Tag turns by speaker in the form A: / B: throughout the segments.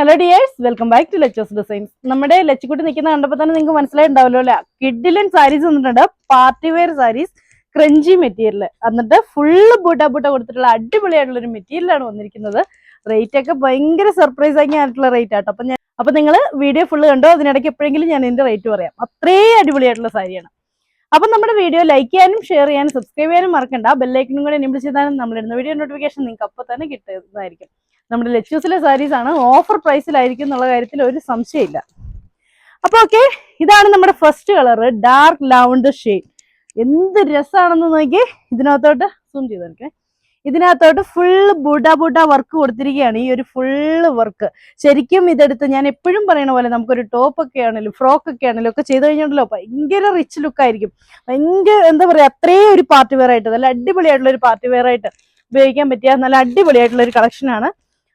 A: Hello dears welcome back to Lechos designs നമ്മുടെ ലച്ചിക്കുട്ടി നിൽക്കുന്ന കണ്ടപ്പോൾ തന്നെ നിങ്ങൾക്ക് മനസ്സിലായിട്ടുണ്ടാവല്ലോ അല്ലെ? കിഡിലൻ സാരീസ് വന്നിട്ടുണ്ട്. Party wear saris crunchy material എന്നിട്ട് ഫുള്ള് ബുട്ട ബുട്ട കൊടുത്തിട്ടുള്ള അടിപൊളിയായിട്ടുള്ള ഒരു മെറ്റീരിയലാണ് വന്നിരിക്കുന്നത്. റേറ്റ് ഒക്കെ ഭയങ്കര സർപ്രൈസ് ആയിട്ടുള്ള റേറ്റ് ആട്ടോ. അപ്പൊ ഞാൻ അപ്പൊ നിങ്ങൾ വീഡിയോ ഫുള്ള് കണ്ടോ? അതിനിടയ്ക്ക് എപ്പോഴെങ്കിലും ഞാൻ ഇതിന്റെ റേറ്റ് പറയാം. അത്രേ അടിപൊളിയായിട്ടുള്ള സാരിയാണ് അപ്പൊ നമ്മുടെ വീഡിയോ ലൈക്ക് ചെയ്യാനും ഷെയർ ചെയ്യാനും സബ്സ്ക്രൈബ് ചെയ്യാനും മറക്കണ്ട. ബെല്ലൈക്കനും കൂടെ എനേബിൾ ചെയ്താലും നമ്മളിടുന്ന വീഡിയോ നോട്ടിഫിക്കേഷൻ നിങ്ങൾക്ക് അപ്പോൾ തന്നെ കിട്ടുന്നതായിരിക്കും. നമ്മുടെ ലെച്ചൂസിലെ സാരീസ് ആണ്. ഓഫർ പ്രൈസിലായിരിക്കും എന്നുള്ള കാര്യത്തിൽ ഒരു സംശയമില്ല. അപ്പൊ ഓക്കെ ഇതാണ് നമ്മുടെ ഫസ്റ്റ് കളർ ഡാർക്ക് ലൗണ്ട് ഷെയ്ഡ് എന്ത് രസമാണെന്ന് നോക്കി ഇതിനകത്തോട്ട് സൂം ചെയ്ത് നോക്കേ. ഇതിനകത്തോട്ട് ഫുള്ള് ബുഡ ബുഡ വർക്ക് കൊടുത്തിരിക്കുകയാണ്. ഈ ഒരു ഫുള്ള് വർക്ക് ശരിക്കും ഇതെടുത്ത് ഞാൻ എപ്പോഴും പറയുന്ന പോലെ നമുക്കൊരു ടോപ്പ് ഒക്കെ ആണെങ്കിലും ഫ്രോക്ക് ഒക്കെ ആണെങ്കിലും ഒക്കെ ചെയ്ത് കഴിഞ്ഞിട്ടുണ്ടല്ലോ. ഭയങ്കര റിച്ച് ലുക്കായിരിക്കും ഭയങ്കര എന്താ പറയുക അത്രയും ഒരു പാർട്ടി വെയർ ആയിട്ട് നല്ല അടിപൊളിയായിട്ടുള്ള ഒരു പാർട്ടി വെയർ ആയിട്ട് ഉപയോഗിക്കാൻ പറ്റിയ നല്ല അടിപൊളിയായിട്ടുള്ള ഒരു കളക്ഷനാണ്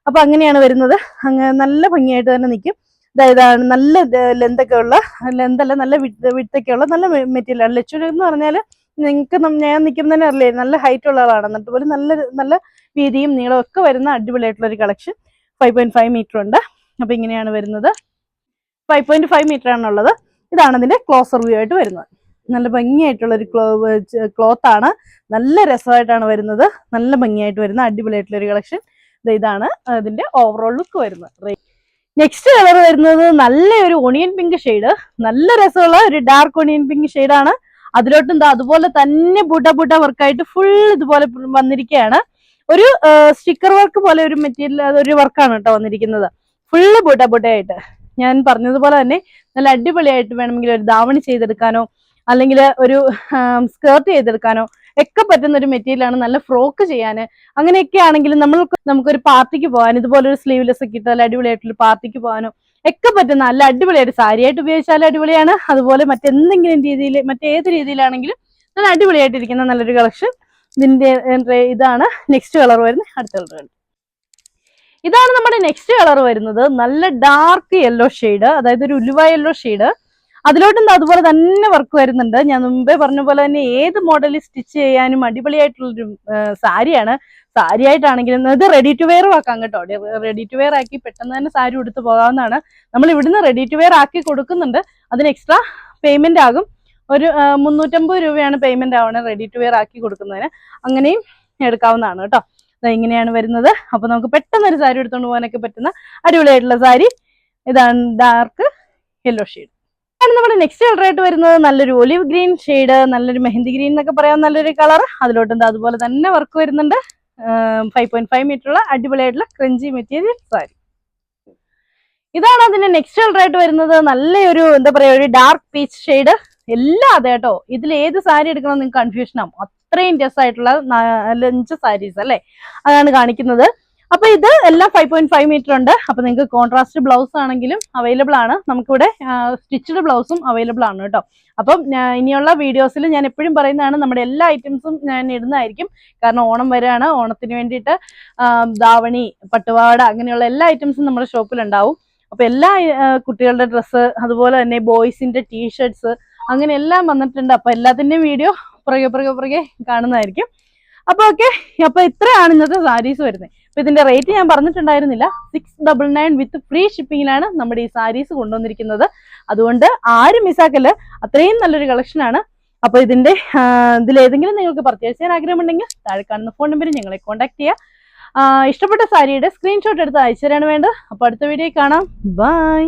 A: അപ്പൊ അങ്ങനെയാണ് വരുന്നത്. അങ്ങ് നല്ല ഭംഗിയായിട്ട് തന്നെ നിൽക്കും ഇതാണ് നല്ല ലെന്ത് ഒക്കെ ഉള്ള ലെന്ത് അല്ല നല്ല വിട്ടൊക്കെ ഉള്ള നല്ല മെറ്റീരിയൽ ആണ്. ലച്ചു എന്ന് പറഞ്ഞാൽ നിങ്ങൾക്ക് ഞാൻ നിൽക്കുന്നതന്നെ അറിയില്ലേ നല്ല ഹൈറ്റ് ഉള്ള ആളാണ്. എന്നിട്ട് പോലും നല്ല നല്ല വീതിയും നീളവും ഒക്കെ വരുന്ന അടിപൊളിയായിട്ടുള്ള ഒരു collection five point five metre ഉണ്ട്. അപ്പൊ ഇങ്ങനെയാണ് വരുന്നത്. ഫൈവ് പോയിന്റ് ഫൈവ് മീറ്റർ ആണുള്ളത് ഇതാണ് അതിന്റെ ക്ലോസർ വ്യൂ ആയിട്ട് വരുന്നത്. നല്ല ഭംഗിയായിട്ടുള്ള ഒരു ക്ലോ ക്ലോത്താണ് നല്ല രസമായിട്ടാണ് വരുന്നത്. നല്ല ഭംഗിയായിട്ട് വരുന്ന അടിപൊളിയായിട്ടുള്ള ഒരു കളക്ഷൻ ഇതാണ് അതിന്റെ ഓവറോൾ ലുക്ക് വരുന്നത്. നെക്സ്റ്റ് കളർ വരുന്നത് നല്ല ഒരു ഒണിയൻ പിങ്ക് ഷെയ്ഡ് നല്ല രസമുള്ള ഒരു ഡാർക്ക് ഒണിയൻ പിങ്ക് ഷെയ്ഡാണ് അതിലോട്ട് എന്താ അതുപോലെ തന്നെ ബുട്ട ബുട്ട വർക്കായിട്ട് ഫുൾ ഇതുപോലെ വന്നിരിക്കുകയാണ്. ഒരു സ്റ്റിക്കർ വർക്ക് പോലെ ഒരു മെറ്റീരിയൽ ഒരു വർക്കാണ് കേട്ടോ വന്നിരിക്കുന്നത്. ഫുള്ള് ബുട്ട ബുട്ടയായിട്ട്. ഞാൻ പറഞ്ഞതുപോലെ തന്നെ നല്ല അടിപൊളിയായിട്ട് വേണമെങ്കിൽ ഒരു ദാവണി ചെയ്തെടുക്കാനോ അല്ലെങ്കിൽ ഒരു സ്കേർട്ട് ചെയ്തെടുക്കാനോ ഒക്കെ പറ്റുന്ന ഒരു മെറ്റീരിയലാണ് നല്ല ഫ്രോക്ക് ചെയ്യാൻ അങ്ങനെയൊക്കെ ആണെങ്കിലും നമ്മൾ നമുക്കൊരു പാർട്ടിക്ക് പോകാൻ ഇതുപോലെ ഒരു സ്ലീവ്ലെസ് ഒക്കെ ഇട്ട് നല്ല അടിപൊളിയായിട്ടുള്ള പാർട്ടിക്ക് പോകാനോ ഒക്കെ പറ്റുന്ന നല്ല അടിപൊളിയായിട്ട് സാരിയായിട്ട് ഉപയോഗിച്ചാൽ അടിപൊളിയാണ്. അതുപോലെ മറ്റെന്തെങ്കിലും രീതിയിൽ മറ്റേത് രീതിയിലാണെങ്കിലും നല്ല അടിപൊളിയായിട്ടിരിക്കുന്ന നല്ലൊരു കളക്ഷൻ ഇതിന്റെ ഇതാണ്. നെക്സ്റ്റ് കളർ വരുന്നത് അടുത്ത കളർ ഇതാണ് നമ്മുടെ നെക്സ്റ്റ് കളർ വരുന്നത്. നല്ല ഡാർക്ക് യെല്ലോ ഷെയ്ഡ് അതായത് ഒരു ഉലുവ യെല്ലോ ഷെയ്ഡ് അതിലോട്ടും അതുപോലെ തന്നെ വർക്ക് വരുന്നുണ്ട്. ഞാൻ മുമ്പേ പറഞ്ഞ പോലെ തന്നെ ഏത് മോഡലിൽ സ്റ്റിച്ച് ചെയ്യാനും അടിപൊളിയായിട്ടുള്ളൊരു സാരിയാണ്. സാരി ആയിട്ടാണെങ്കിലും ഇത് റെഡി ടു വെയർ ആക്കാം കേട്ടോ. റെഡി ടു വെയർ ആക്കി പെട്ടെന്ന് തന്നെ സാരി ഉടുത്ത് പോകാവുന്നതാണ്. നമ്മൾ ഇവിടുന്ന് റെഡി ടു വെയർ ആക്കി കൊടുക്കുന്നുണ്ട്. അതിന് എക്സ്ട്രാ പേയ്മെന്റ് ആകും. ഒരു മുന്നൂറ്റമ്പത് രൂപയാണ് പേയ്മെന്റ് ആവുന്നത് റെഡി ടു വെയർ ആക്കി കൊടുക്കുന്നതിന്. അങ്ങനെയും എടുക്കാവുന്നതാണ് കേട്ടോ. ഇങ്ങനെയാണ് വരുന്നത്. അപ്പൊ നമുക്ക് പെട്ടെന്ന് ഒരു സാരി എടുത്തുകൊണ്ട് പോകാനൊക്കെ പറ്റുന്ന അടിപൊളിയായിട്ടുള്ള സാരി. ഇതാണ് ഡാർക്ക് യെല്ലോ ഷെയ്ഡ് നമ്മുടെ നെക്സ്റ്റ് കളർ ആയിട്ട് വരുന്നത് നല്ലൊരു ഒലിവ് ഗ്രീൻ ഷെയ്ഡ് നല്ലൊരു മെഹന്തി ഗ്രീൻ എന്നൊക്കെ പറയാൻ നല്ലൊരു കളർ അതിലോട്ട് എന്താ അതുപോലെ തന്നെ വർക്ക് വരുന്നുണ്ട്. ഫൈവ് പോയിന്റ് ഫൈവ് മീറ്റർ ഉള്ള അടിപൊളിയായിട്ടുള്ള ക്രഞ്ചി മെറ്റീരിയൽ സാരി. ഇതാണ് അതിന്റെ നെക്സ്റ്റ് കളർ ആയിട്ട് വരുന്നത്. നല്ലൊരു എന്താ പറയാ ഒരു ഡാർക്ക് പീച്ച് ഷെയ്ഡ് എല്ലാം അതെ കേട്ടോ. ഇതിൽ ഏത് സാരി എടുക്കണം നിങ്ങൾക്ക് കൺഫ്യൂഷൻ ആവും. അത്രയും ആയിട്ടുള്ള ലഞ്ച് സാരീസ് അല്ലേ? അതാണ് കാണിക്കുന്നത്. അപ്പൊ ഇത് എല്ലാം ഫൈവ് പോയിന്റ് ഫൈവ് മീറ്റർ ഉണ്ട്. അപ്പൊ നിങ്ങൾക്ക് കോൺട്രാസ്റ്റ് ബ്ലൗസ് ആണെങ്കിലും അവൈലബിൾ ആണ്. നമുക്കിവിടെ സ്റ്റിച്ചഡ് ബ്ലൗസും അവൈലബിൾ ആണ് കേട്ടോ. അപ്പം ഇനിയുള്ള വീഡിയോസിൽ ഞാൻ എപ്പോഴും പറയുന്നതാണ് നമ്മുടെ എല്ലാ ഐറ്റംസും ഞാൻ ഇടുന്നതായിരിക്കും. കാരണം ഓണം വരെയാണ്. ഓണത്തിന് വേണ്ടിയിട്ട് ദാവണി പട്ടുപാട അങ്ങനെയുള്ള എല്ലാ ഐറ്റംസും നമ്മുടെ ഷോപ്പിൽ ഉണ്ടാവും. അപ്പൊ എല്ലാ കുട്ടികളുടെ ഡ്രസ്സ് അതുപോലെ തന്നെ ബോയ്സിന്റെ ടീഷർട്സ് അങ്ങനെ എല്ലാം വന്നിട്ടുണ്ട്. അപ്പൊ എല്ലാത്തിന്റെയും വീഡിയോ പുറകെ പുറകെ പുറകെ കാണുന്നതായിരിക്കും. അപ്പൊ ഓക്കെ അപ്പൊ ഇത്രയാണ് ഇന്നത്തെ സാരീസ് വരുന്നത്. അപ്പൊ ഇതിന്റെ റേറ്റ് ഞാൻ പറഞ്ഞിട്ടുണ്ടായിരുന്നില്ല. Six double nine with free ഷിപ്പിങ്ങിലാണ് നമ്മുടെ ഈ സാരീസ് കൊണ്ടുവന്നിരിക്കുന്നത്. അതുകൊണ്ട് ആരും മിസ്സാക്കൽ അത്രയും നല്ലൊരു കളക്ഷനാണ് അപ്പൊ ഇതിന്റെ ഇതിലേതെങ്കിലും നിങ്ങൾക്ക് പർച്ചേസ് ചെയ്യാൻ ആഗ്രഹമുണ്ടെങ്കിൽ താഴെ കാണുന്ന ഫോൺ നമ്പറിൽ ഞങ്ങളെ കോൺടാക്ട് ചെയ്യുക ഇഷ്ടപ്പെട്ട സാരിയുടെ സ്ക്രീൻഷോട്ട് എടുത്ത് അയച്ചു തരാണ് വേണ്ടത്. അപ്പൊ അടുത്ത വീഡിയോ കാണാം. ബൈ